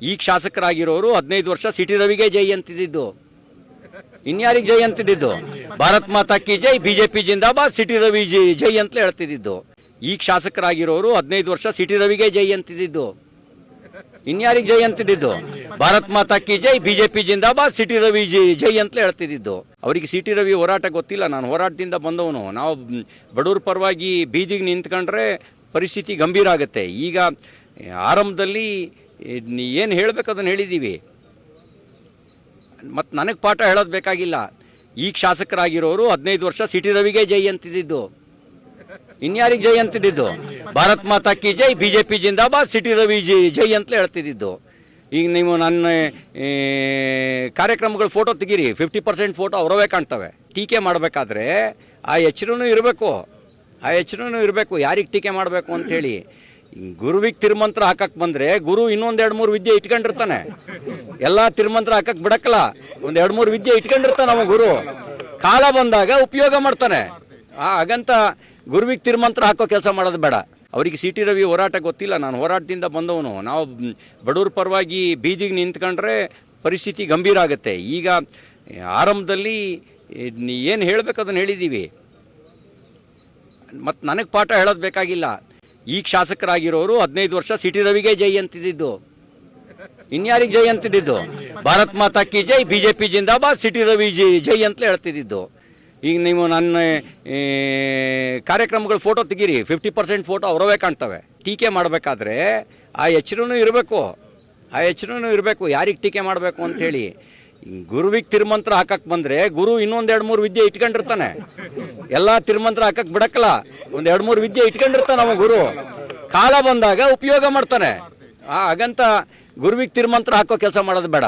ಈಗ ಶಾಸಕರಾಗಿರೋರು ಹದಿನೈದು ವರ್ಷ ಸಿಟಿ ರವಿಗೆ ಜೈ ಅಂತಿದ್ದು. ಇನ್ಯಾರಿಗೆ ಜೈ ಅಂತಿದ್ದು? ಭಾರತ್ ಮಾತಾ ಕಿ ಜೈ, ಬಿಜೆಪಿ ಜಿಂದಾಬಾದ್, ಸಿಟಿ ರವಿ ಜೈ ಜೈ ಅಂತ ಹೇಳ್ತಿದ್ದು ಈಗ ಶಾಸಕರಾಗಿರೋರು ಹದಿನೈದು ವರ್ಷ ಸಿಟಿ ರವಿಗೆ ಜೈ ಅಂತಿದ್ದು ಇನ್ಯಾರಿಗೆ ಜೈ ಅಂತಿದ್ದು ಭಾರತ್ ಮಾತಾ ಕಿ ಜೈ, ಬಿಜೆಪಿ ಜಿಂದಾಬಾದ್, ಸಿಟಿ ರವಿ ಜೈ ಜೈ ಅಂತ ಹೇಳ್ತಿದ್ದು ಅವರಿಗೆ ಸಿಟಿ ರವಿ ಹೋರಾಟ ಗೊತ್ತಿಲ್ಲ, ನಾನು ಹೋರಾಟದಿಂದ ಬಂದವನು. ನಾವು ಬಡವ್ರ ಪರವಾಗಿ ಬೀದಿಗೆ ನಿಂತ್ಕೊಂಡ್ರೆ ಪರಿಸ್ಥಿತಿ ಗಂಭೀರ ಆಗುತ್ತೆ. ಈಗ ಆರಂಭದಲ್ಲಿ ಏನು ಹೇಳಬೇಕು ಅದನ್ನು ಹೇಳಿದ್ದೀವಿ ಮತ್ತು ನನಗೆ ಪಾಠ ಹೇಳೋದು ಬೇಕಾಗಿಲ್ಲ. ಈಗ ಶಾಸಕರಾಗಿರೋರು ಹದಿನೈದು ವರ್ಷ ಸಿಟಿ ರವಿಗೆ ಜೈ ಅಂತಿದ್ದು ಇನ್ಯಾರಿಗೆ ಜೈ ಅಂತಿದ್ದು ಭಾರತ್ ಮಾತಾ ಕಿ ಜೈ ಬಿ ಜೆ ಪಿ ಜಿಂದಾಬಾದ್, ಸಿಟಿ ರವಿ ಜೈ ಜೈ ಅಂತಲೇ ಹೇಳ್ತಿದ್ದಿದ್ದು. ಈಗ ನೀವು ನನ್ನ ಕಾರ್ಯಕ್ರಮಗಳು ಫೋಟೋ ತೆಗೀರಿ. ಫಿಫ್ಟಿ ಪರ್ಸೆಂಟ್ ಫೋಟೋ ಅವರವೇ ಕಾಣ್ತವೆ. ಟೀಕೆ ಮಾಡಬೇಕಾದ್ರೆ ಆ ಹೆಚ್ಚರೂ ಇರಬೇಕು. ಆ ಹೆಚ್ಚರೂ ಇರಬೇಕು. ಯಾರಿಗೆ ಟೀಕೆ ಮಾಡಬೇಕು ಅಂತೇಳಿ ಗುರುವಿಗೆ ತಿರುಮಂತ್ರ ಹಾಕಕ್ಕೆ ಬಂದರೆ ಗುರು ಇನ್ನೊಂದು ಎರಡು ಮೂರು ವಿದ್ಯೆ ಇಟ್ಕೊಂಡಿರ್ತಾನೆ. ಎಲ್ಲ ತಿರುಮಂತ್ರ ಹಾಕಕ್ಕೆ ಬಿಡಕ್ಕಲ್ಲ. ಒಂದು ಎರಡು ಮೂರು ವಿದ್ಯೆ ಇಟ್ಕೊಂಡಿರ್ತಾನೆ ಅವ ಗುರು. ಕಾಲ ಬಂದಾಗ ಉಪಯೋಗ ಮಾಡ್ತಾನೆ. ಆ ಹಾಗಂತ ಗುರುವಿಗೆ ತಿರುಮಂತ್ರ ಹಾಕೋ ಕೆಲಸ ಮಾಡೋದು ಬೇಡ. ಅವರಿಗೆ ಸಿ ಟಿ ರವಿ ಹೋರಾಟ ಗೊತ್ತಿಲ್ಲ. ನಾನು ಹೋರಾಟದಿಂದ ಬಂದವನು. ನಾವು ಬಡವ್ರ ಪರವಾಗಿ ಬೀದಿಗೆ ನಿಂತ್ಕೊಂಡ್ರೆ ಪರಿಸ್ಥಿತಿ ಗಂಭೀರ ಆಗುತ್ತೆ. ಈಗ ಆರಂಭದಲ್ಲಿ ಏನು ಹೇಳಬೇಕು ಅದನ್ನು ಹೇಳಿದ್ದೀವಿ ಮತ್ತು ನನಗೆ ಪಾಠ ಹೇಳೋದು ಬೇಕಾಗಿಲ್ಲ. ಈಗ ಶಾಸಕರಾಗಿರೋರು ಹದಿನೈದು ವರ್ಷ ಸಿಟಿ ರವಿಗೆ ಜೈ ಅಂತಿದ್ದು. ಇನ್ಯಾರಿಗೆ ಜೈ ಅಂತಿದ್ದು? ಭಾರತ್ ಮಾತಾ ಕಿ ಜೈ ಬಿ ಜೆ ಪಿ ಜಿಂದಾಬಾದ್, ಸಿಟಿ ರವಿ ಜೈ ಜೈ ಅಂತ ಹೇಳ್ತಿದ್ದು ಈಗ ನೀವು ನನ್ನ ಕಾರ್ಯಕ್ರಮಗಳು ಫೋಟೋ ತೆಗೀರಿ ಫಿಫ್ಟಿ ಪರ್ಸೆಂಟ್ ಫೋಟೋ ಅವರವೇ ಕಾಣ್ತವೆ. ಟೀಕೆ ಮಾಡಬೇಕಾದ್ರೆ ಆ ಹೆಚ್ಚರೂ ಇರಬೇಕು. ಆ ಹೆಚ್ಚರೂ ಇರಬೇಕು. ಯಾರಿಗೆ ಟೀಕೆ ಮಾಡಬೇಕು ಅಂತೇಳಿ ಗುರುವಿಗೆ ತಿರುಮಂತ್ರ ಹಾಕಕ್ಕೆ ಬಂದರೆ ಗುರು ಇನ್ನೊಂದು ಎರಡು ಮೂರು ವಿದ್ಯೆ ಇಟ್ಕೊಂಡಿರ್ತಾನೆ. ಎಲ್ಲ ತಿರುಮಂತ್ರ ಹಾಕಕ್ಕೆ ಬಿಡಕ್ಕಲ್ಲ. ಒಂದು ಎರಡು ಮೂರು ವಿದ್ಯೆ ಇಟ್ಕೊಂಡಿರ್ತಾನೆ ಅವ ಗುರು. ಕಾಲ ಬಂದಾಗ ಉಪಯೋಗ ಮಾಡ್ತಾನೆ. ಆ, ಹಾಗಂತ ಗುರುವಿಗೆ ತಿರುಮಂತ್ರ ಹಾಕೋ ಕೆಲಸ ಮಾಡೋದು ಬೇಡ.